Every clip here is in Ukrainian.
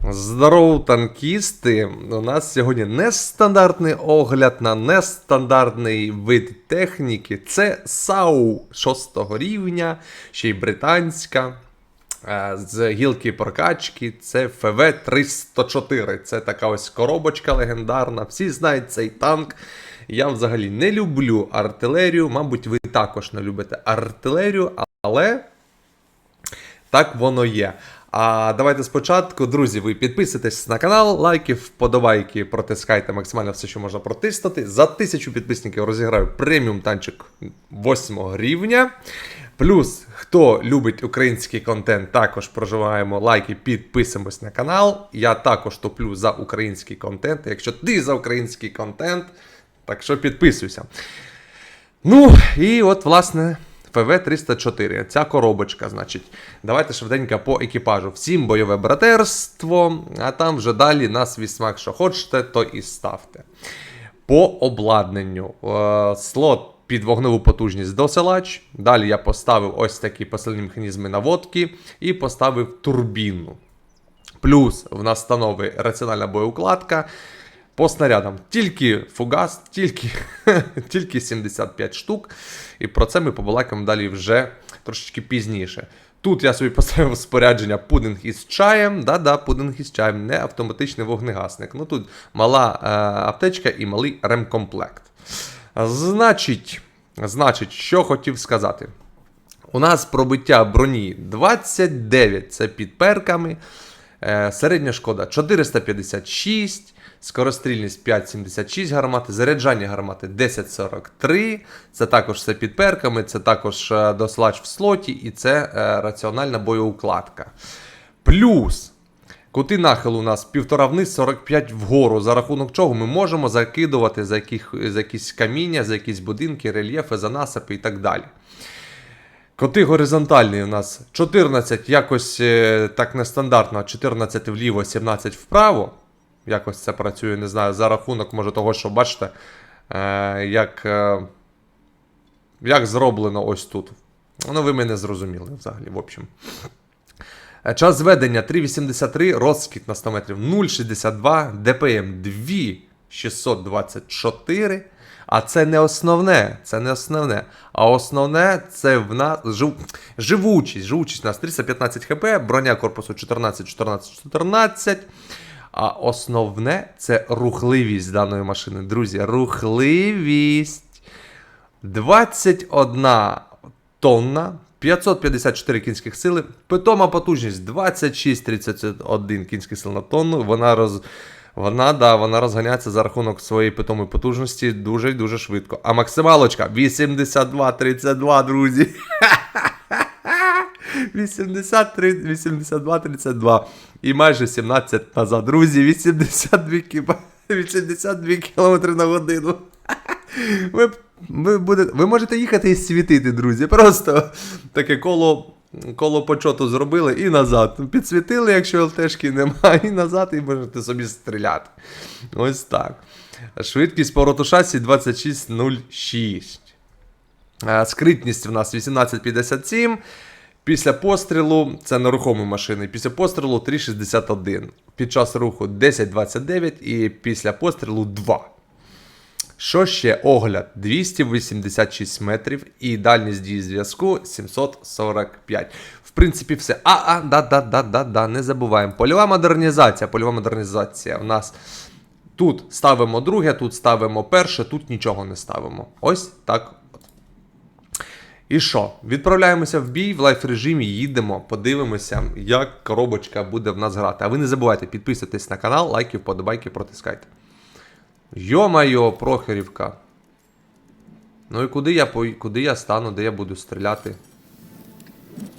Здорово, танкісти! У нас сьогодні нестандартний огляд на нестандартний вид техніки. Це САУ 6 рівня, ще й британська. е, З гілки прокачки, це ФВ-304. Це така ось коробочка легендарна. Всі знають цей танк. Я взагалі не люблю артилерію. Мабуть, ви також не любите артилерію, але так воно є. А давайте спочатку, друзі, ви підписуйтесь на канал, лайки, вподобайки, протискайте максимально все, що можна протиснути. За тисячу підписників розіграю преміум танчик 8 рівня. Плюс, хто любить український контент, також проживаємо лайки, підписуємось на канал. Я також топлю за український контент. Якщо ти за український контент, так що підписуйся. Ну, і от, власне, ФВ-304. Ця коробочка, значить. Давайте швиденько по екіпажу. Всім бойове братерство, а там вже далі на свій смак, що хочете, то і ставте. По обладнанню. Е, слот під вогневу потужність досилач. Далі я поставив ось такі посильні механізми наводки і поставив турбіну. Плюс в нас становить раціональна боєукладка. По снарядам тільки фугас, тільки, тільки 75 штук. І про це ми побалакаємо далі вже трошечки пізніше. Тут я собі поставив спорядження пудинг із чаєм. Да-да, пудинг із чаєм, не автоматичний вогнегасник. Ну тут мала е, аптечка і малий ремкомплект. Значить, значить, що хотів сказати. У нас пробиття броні 29, це під перками. Е, середня шкода 456, скорострільність 5,76 гармати, заряджання гармати 10,43. Це також все під перками, це також е, дослач в слоті і це е, раціональна боєукладка. Плюс кути нахилу у нас півтора вниз, 45 вгору, за рахунок чого ми можемо закидувати за, яких, за якісь каміння, за якісь будинки, рельєфи, за насипи і так далі. Коти горизонтальні у нас 14, якось е, так нестандартно, 14 вліво, 17 вправо. Якось це працює, не знаю, за рахунок, може, того, що бачите, е, як, е, як зроблено ось тут. Ну, ви мене зрозуміли взагалі, в общем. Час зведення 3,83, розкіт на 100 метрів 0,62, ДПМ 2,624. А це не основне, це не основне. А основне це в нас жив... живучість. Живучість у нас 315 хп, броня корпусу 14, 14, 14. А основне це рухливість даної машини. Друзі, рухливість. 21 тонна, 554 кінських сили, питома потужність 26-31 кінських сил на тонну. Вона роз. Вона, да, вона розганяється за рахунок своєї питомої потужності дуже і дуже швидко. А максималочка 82-32, друзі. 83, 82, 32. І майже 17 назад. Друзі, 82 кіба. 82 км на годину. Ви, ви, будете, ви можете їхати і світити, друзі. Просто таке коло. Коло почоту зробили і назад. Підсвітили, якщо ЛТшки немає, і назад, і можете собі стріляти. Ось так. Швидкість повороту шасі 26.06. Е, Скритність в нас 18.57. Після пострілу це нерухомі машини. Після пострілу 3,61. Під час руху 10,29 і після пострілу 2. Що ще? Огляд 286 метрів і дальність дії зв'язку 745. В принципі, все. А, а, да, да, да, да, да, не забуваємо. Польова модернізація. Польова модернізація у нас. Тут ставимо друге, тут ставимо перше, тут нічого не ставимо. Ось так. І що? Відправляємося в бій в лайф режимі, їдемо, подивимося, як коробочка буде в нас грати. А ви не забувайте підписуйтесь на канал, лайки, вподобайки, протискайте. Йо-майо, Прохорівка. Ну і куди я куди я стану, де я буду стріляти?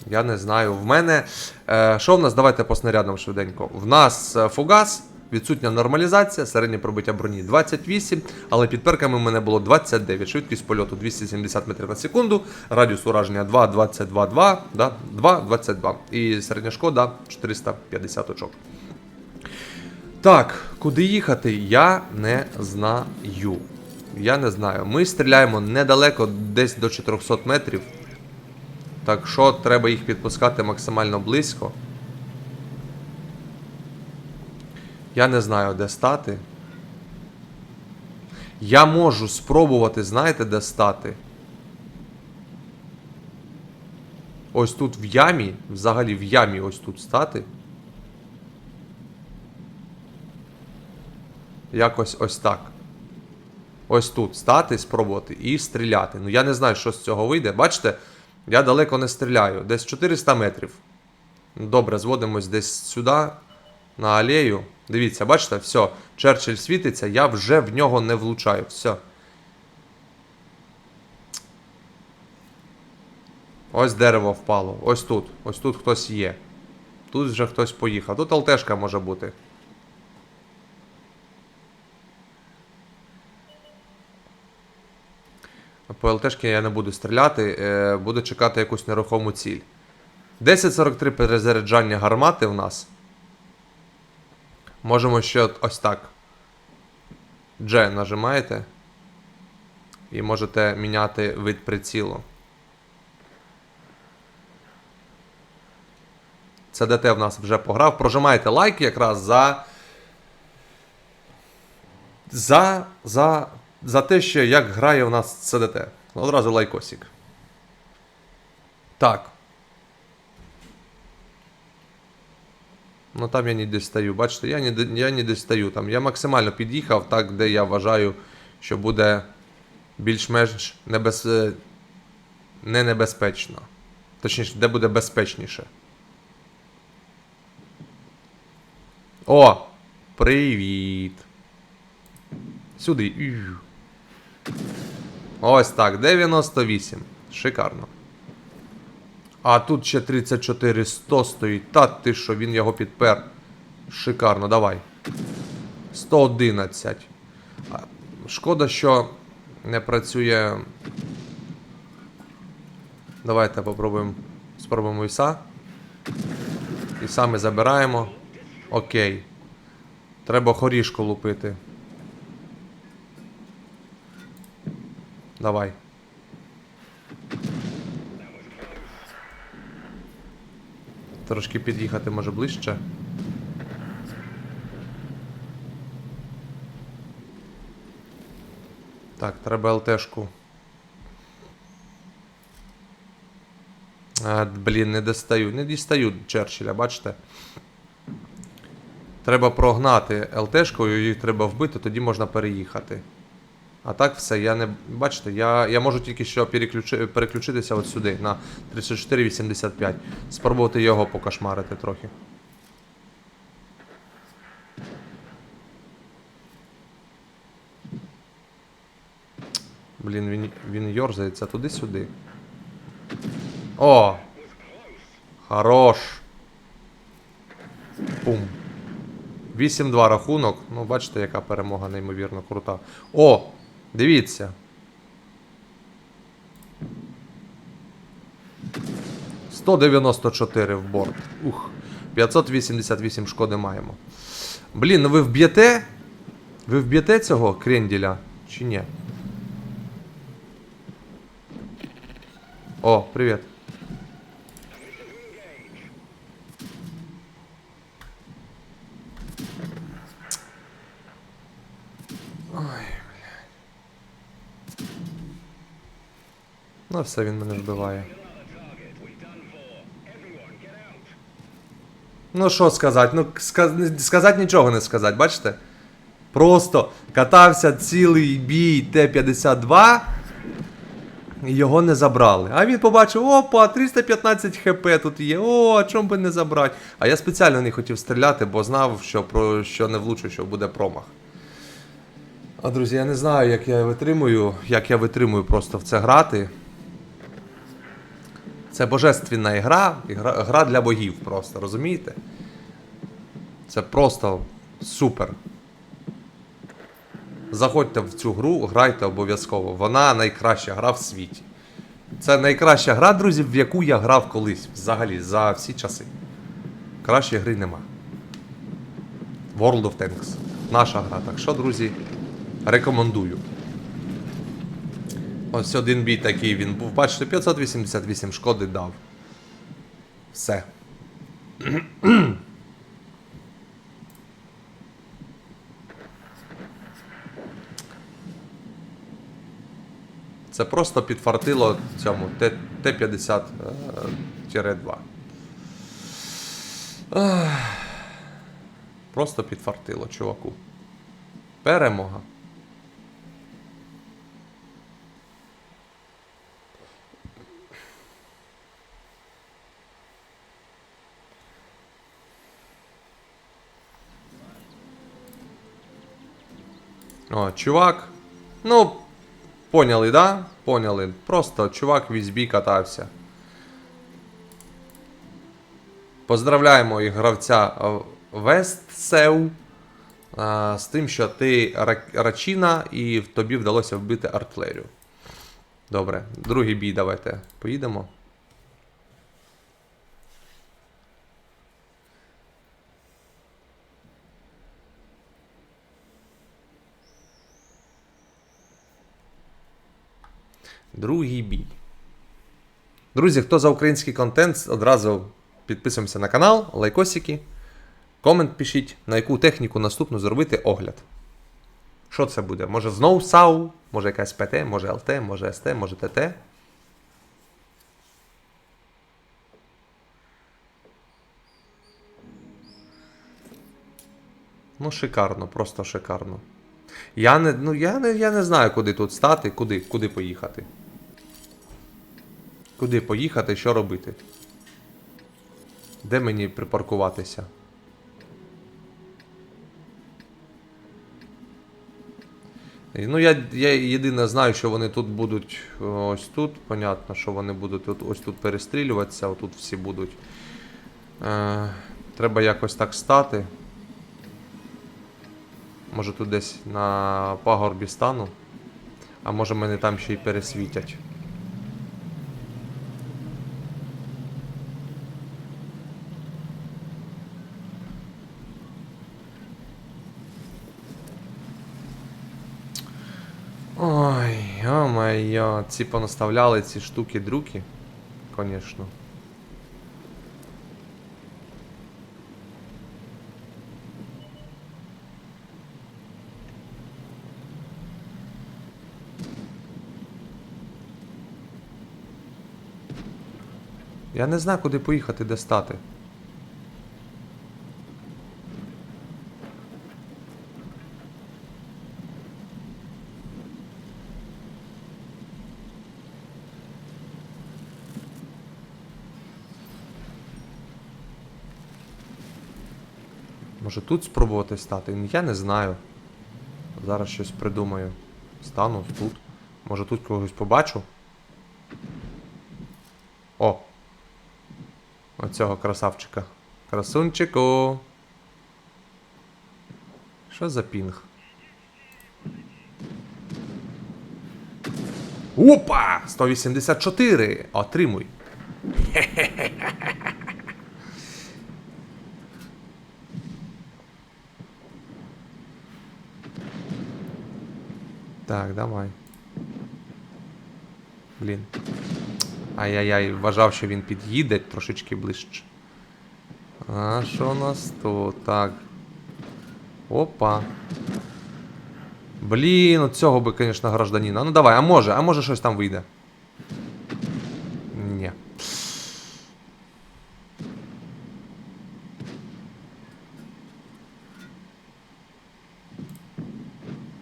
Я не знаю. В мене. Е, що в нас? Давайте по снарядам швиденько. В нас е, фугас, відсутня нормалізація, середнє пробиття броні 28, але під перками в мене було 29. Швидкість польоту 270 метрів на секунду, радіус ураження 2,22, 2, да? 2,22. І середня шкода 450 очок. Так, куди їхати, я не знаю. Я не знаю. Ми стріляємо недалеко, десь до 400 метрів. Так що треба їх підпускати максимально близько. Я не знаю, де стати. Я можу спробувати, знаєте, де стати? Ось тут в ямі, взагалі в ямі ось тут стати. Якось ось так. Ось тут стати, спробувати і стріляти. Ну я не знаю, що з цього вийде. Бачите, я далеко не стріляю. Десь 400 метрів. Добре, зводимось десь сюди, на алею. Дивіться, бачите, все, Черчилль світиться, я вже в нього не влучаю. Все. Ось дерево впало. Ось тут. Ось тут хтось є. Тут вже хтось поїхав. Тут ЛТшка може бути. По ЛТшки я не буду стріляти, е, буду чекати якусь нерухому ціль. 10.43 перезаряджання гармати в нас. Можемо ще ось так. G нажимаєте. І можете міняти вид прицілу. ЦДТ в нас вже пограв. Прожимайте лайк якраз за. За. За. За те, що як грає у нас ЦДТ. Одразу лайкосик. Так. Ну там я не дістаю. Бачите, я не, д- я не дістаю. Там я максимально під'їхав так, де я вважаю, що буде більш-менш небез... е, не небезпечно. Точніше, де буде безпечніше. О! Привіт! Сюди. Ось так, 98. Шикарно. А тут ще 34 100 стоїть. Та ти що, він його підпер. Шикарно, давай. 111. Шкода, що не працює. Давайте попробуємо. Спробуємо Іса. Іса ми забираємо. Окей. Треба хорішку лупити. Давай. Трошки під'їхати може ближче. Так, треба ЛТшку. А, блін, не достаю. Не дістаю Черчилля, бачите? Треба прогнати ЛТшкою, їх треба вбити, тоді можна переїхати. А так все, я не. Бачите, я, я можу тільки що переключи, переключитися от сюди на 3485. Спробувати його покошмарити трохи. Блін, він, він йорзається туди-сюди. О! Хорош! Пум. 8-2 рахунок. Ну, бачите, яка перемога неймовірно крута. О! Дивіться. «194 в борт. Ух. 588 шкоди маємо. Блін, ну ви вб'єте? Ви вб'єте цього кренділя? Чи ні? О, привіт. Ну, все, він мене вбиває. Ну, що сказати? Ну, ска- сказати нічого не сказати, бачите? Просто катався цілий бій Т-52, і його не забрали. А він побачив, опа, 315 хп тут є. О, а чому би не забрати? А я спеціально не хотів стріляти, бо знав, що, про, що не влучу, що буде промах. А, друзі, я не знаю, як я витримую, як я витримую просто в це грати. Це божественна гра, гра, для богів просто, розумієте? Це просто супер. Заходьте в цю гру, грайте обов'язково. Вона найкраща гра в світі. Це найкраща гра, друзі, в яку я грав колись взагалі за всі часи. Кращої гри нема. World of Tanks. Наша гра. Так що, друзі, рекомендую. Ось один бій такий він був. Бачите, 588 шкоди дав. Все. Це просто підфартило цьому Т-50-2. Е, просто підфартило, чуваку. Перемога. О, чувак. Ну, поняли, да? Поняли. Просто чувак весь бій катався. Поздравляємо і гравця Вестсев з тим, що ти ра- рачіна і тобі вдалося вбити артилерію. Добре, другий бій давайте. Поїдемо. Другий бій. Друзі, хто за український контент, одразу підписуємося на канал, лайкосики. Комент пишіть, на яку техніку наступну зробити огляд. Що це буде? Може знову САУ, може якась ПТ, може ЛТ, може СТ, може ТТ. Ну, шикарно, просто шикарно. Я не, ну, я не, я не знаю, куди тут стати, куди, куди поїхати. Куди поїхати, що робити? Де мені припаркуватися? Ну, я, я єдине знаю, що вони тут будуть е, ось тут. Понятно, що вони будуть от, ось тут перестрілюватися, отут всі будуть. Е, треба якось так стати. Може тут десь на пагорбі стану. А може мене там ще й пересвітять. О-моє, ці понаставляли ці штуки-друки. Конечно. Я не знаю, куди поїхати, де стати. Може тут спробувати стати? Я не знаю. Зараз щось придумаю. Стану тут. Може тут когось побачу. О! Оцього красавчика. Красунчику. Що за пінг? Опа! 184! Отримуй. Так, давай. Блін. Ай-яй-яй, вважав, що він під'їде трошечки ближче. А що у нас тут? Так. Опа. Блін, от цього би, звісно, гражданина. Ну давай, а може, а може щось там вийде. Ні.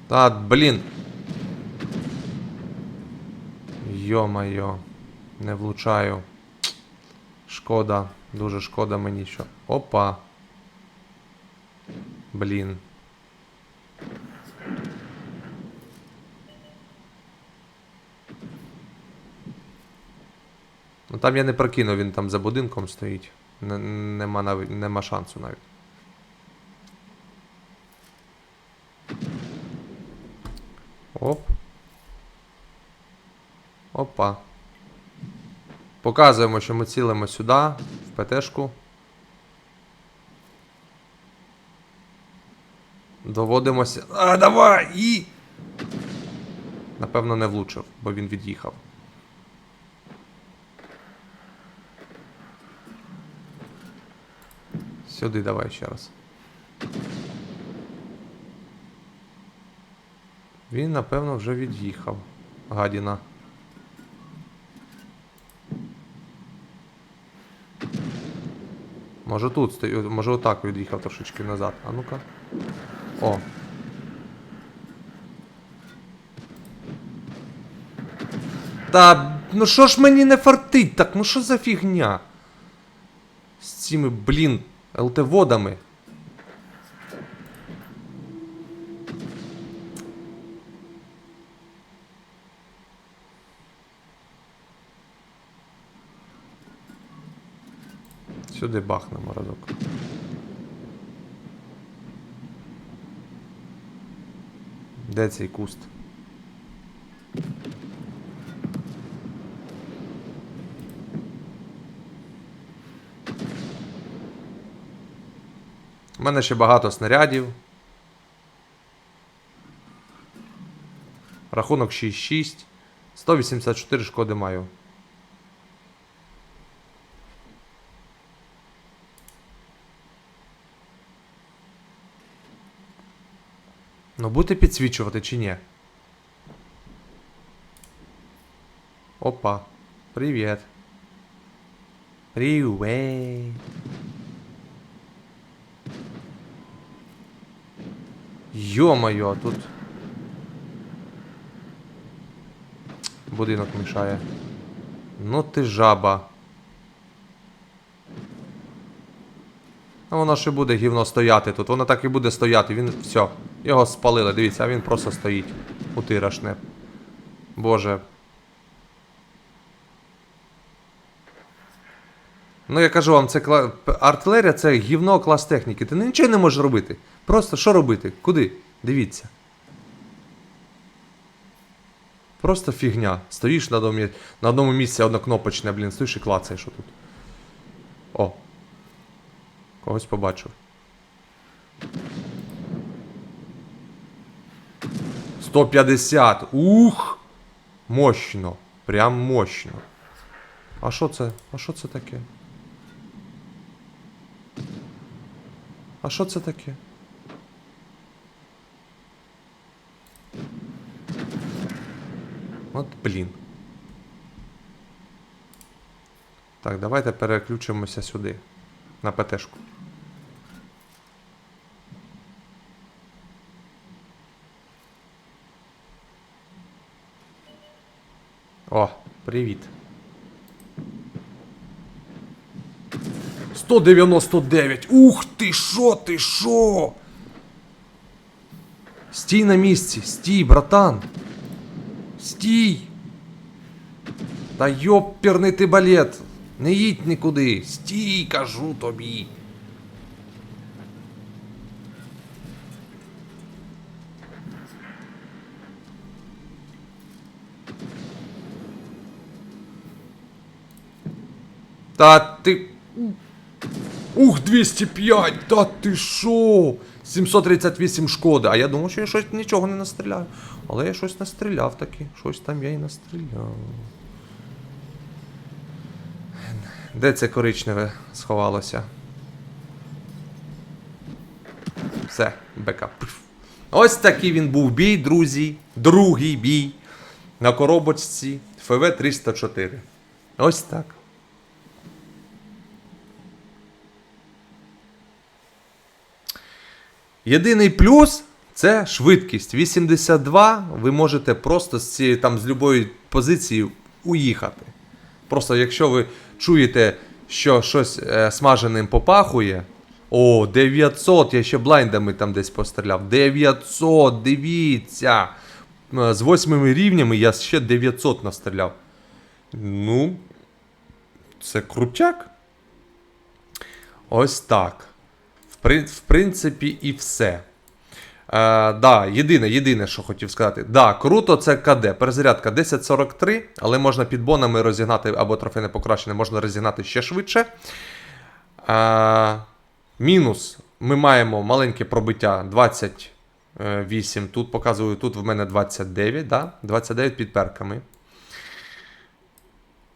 Та, блін. Йо-майо. Не влучаю. Шкода. Дуже шкода мені що. Опа. Блін. Ну там я не прокинув, він там за будинком стоїть. Нема, нема шансу навіть. Оп. Опа. Показуємо, що ми цілимо сюди, в ПТшку. Доводимося. А, давай! І! Напевно, не влучив, бо він від'їхав. Сюди давай ще раз. Він, напевно, вже від'їхав. Гадіна. Може тут стою, може отак від'їхав трошечки назад. А ну-ка. О. Та ну що ж мені не фартить так? Ну що за фігня? З цими, блін, ЛТ-водами. Сюди бахнемо разок. Де цей куст? У мене ще багато снарядів. Рахунок 6-6. 184 шкоди маю. Ну, будете підсвічувати чи ні? Опа. Привіт. Привет. Йо-моє, тут. Будинок мішає. Ну ти жаба. А воно ще буде гівно стояти тут. Воно так і буде стояти. Він все. Його спалили, дивіться, а він просто стоїть. Утирашне. Боже. Ну я кажу вам, це кла... артилерія це гівно клас техніки. Ти нічого не можеш робити. Просто що робити? Куди? Дивіться. Просто фігня. Стоїш на одному, на одному місці однокнопочне, блін, стоїш і клацаєш отут. О. Когось побачив. 150. Ух! Мощно. Прям мощно. А що це? А що це таке? А що це таке? От блін. Так, давайте переключимося сюди. На ПТшку. О, привіт. 199. Ух ти шо, ти шо? Стій на місці, стій, братан. Стій. Та йоперний ти балет. Не їдь нікуди. Стій, кажу тобі. Та ти. Ух, 205! Та ти шо? 738 шкоди. А я думав, що я щось нічого не настріляю. Але я щось настріляв таки. Щось там я і настріляв. Де це коричневе сховалося? Все, бекап. Ось такий він був бій, друзі. Другий бій на коробочці ФВ-304. Ось так. Єдиний плюс це швидкість. 82 ви можете просто з цієї там з будь-якої позиції уїхати. Просто якщо ви чуєте, що щось е, смаженим попахує. О, 900, я ще блайндами там десь постріляв. 900, дивіться. Е, З восьмими рівнями я ще 900 настріляв. Ну, це крутяк. Ось так. В, принципі, і все. Е, да, єдине, єдине, що хотів сказати. Да, круто, це КД. Перезарядка 1043, але можна під бонами розігнати або трофейне покращене, можна розігнати ще швидше. Е, мінус. Ми маємо маленьке пробиття 28. Тут показую, тут в мене 29, да? 29 під перками.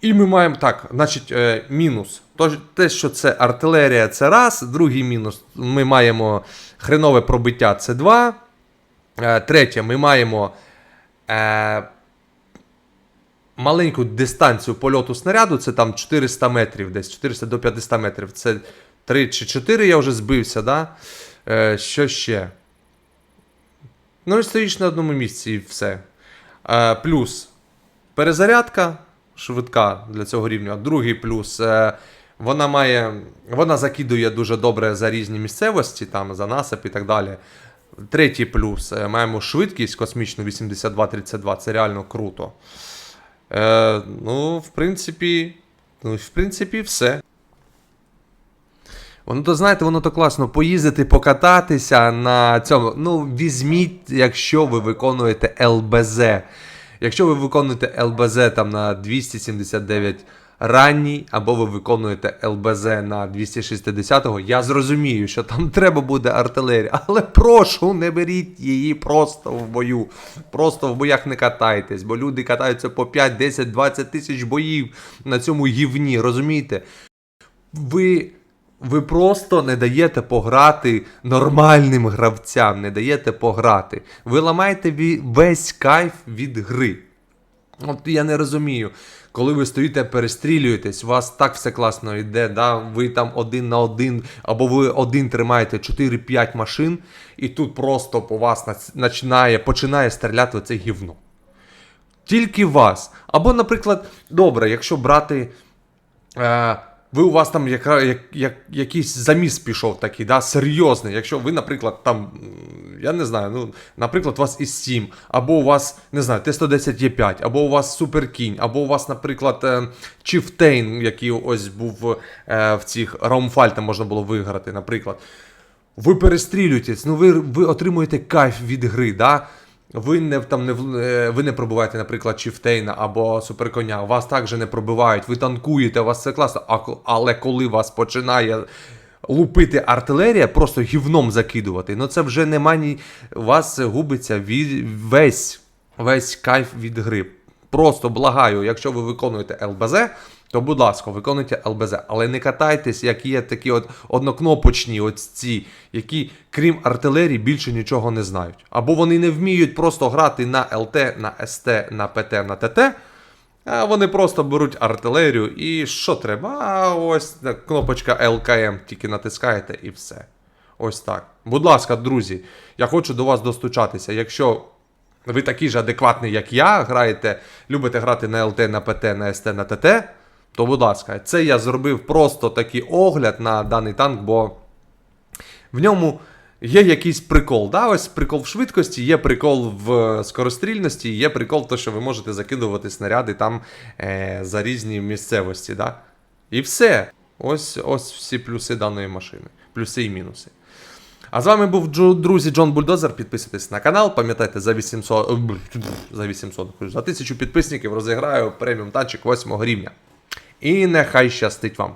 І ми маємо так, значить, е, мінус. Те, що це артилерія, це раз. Другий мінус. Ми маємо хренове пробиття, це два. Е, третє, ми маємо е, маленьку дистанцію польоту снаряду, це там 400 метрів, десь 400 до 500 метрів. Це 3 чи 4 я вже збився, да? Е, що ще? Ну і стоїш на одному місці і все. Е, плюс перезарядка швидка для цього рівня. Другий плюс. Е, вона має. Вона закидує дуже добре за різні місцевості, там, за насип і так далі. Третій плюс. Е, маємо швидкість космічну 82-32. Це реально круто. Е, ну, в принципі, ну, в принципі, все. Воно то знаєте, воно то класно поїздити, покататися на цьому. Ну, візьміть, якщо ви виконуєте ЛБЗ. Якщо ви виконуєте ЛБЗ там на 279 ранній, або ви виконуєте ЛБЗ на 260-го, я зрозумію, що там треба буде артилерія. Але прошу, не беріть її просто в бою. Просто в боях не катайтесь, бо люди катаються по 5, 10, 20 тисяч боїв на цьому гівні, розумієте? Ви, ви просто не даєте пограти нормальним гравцям, не даєте пограти. Ви ламаєте весь кайф від гри. От я не розумію, коли ви стоїте, перестрілюєтесь, у вас так все класно йде, да? ви там один на один, або ви один тримаєте 4-5 машин, і тут просто по вас починає, починає стріляти оце гівно. Тільки вас. Або, наприклад, добре, якщо брати. Е, ви у вас там яка, як, як, якийсь заміс пішов такий, да, серйозний. Якщо ви, наприклад, там, я не знаю, ну, наприклад, у вас із 7, або у вас, не знаю, Т-110 є 5, або у вас Суперкінь, або у вас, наприклад, е, Chieftain, який ось був е, в цих Раумфальта можна було виграти, наприклад. Ви перестрілюєтесь, ну ви, ви отримуєте кайф від гри, да? Ви не там не е, ви не пробиваєте, наприклад, Чіфтейна або суперконя, вас також не пробивають, ви танкуєте, у вас все класно. А, але коли вас починає лупити артилерія, просто гівном закидувати, ну це вже нема ні. У вас губиться весь, весь кайф від гри. Просто благаю, якщо ви виконуєте ЛБЗ, то будь ласка, виконуйте ЛБЗ. Але не катайтесь, як є такі от однокнопочні, ці, які, крім артилерії, більше нічого не знають. Або вони не вміють просто грати на ЛТ, на СТ, на ПТ, на ТТ. А вони просто беруть артилерію і що треба? А ось кнопочка ЛКМ, тільки натискаєте і все. Ось так. Будь ласка, друзі, я хочу до вас достучатися. Якщо ви такий же адекватний, як я, граєте, любите грати на ЛТ, на ПТ, на СТ, на ТТ, то будь ласка, це я зробив просто такий огляд на даний танк, бо в ньому є якийсь прикол. Да? Ось прикол в швидкості, є прикол в скорострільності, є прикол в те, що ви можете закидувати снаряди там е, за різні місцевості. Да? І все. Ось, ось всі плюси даної машини. Плюси і мінуси. А з вами був друзі Джон Бульдозер. Підписуйтесь на канал. Пам'ятайте, за 800, е, за 800, за 1000 підписників розіграю преміум танчик 8 рівня. І нехай щастить вам!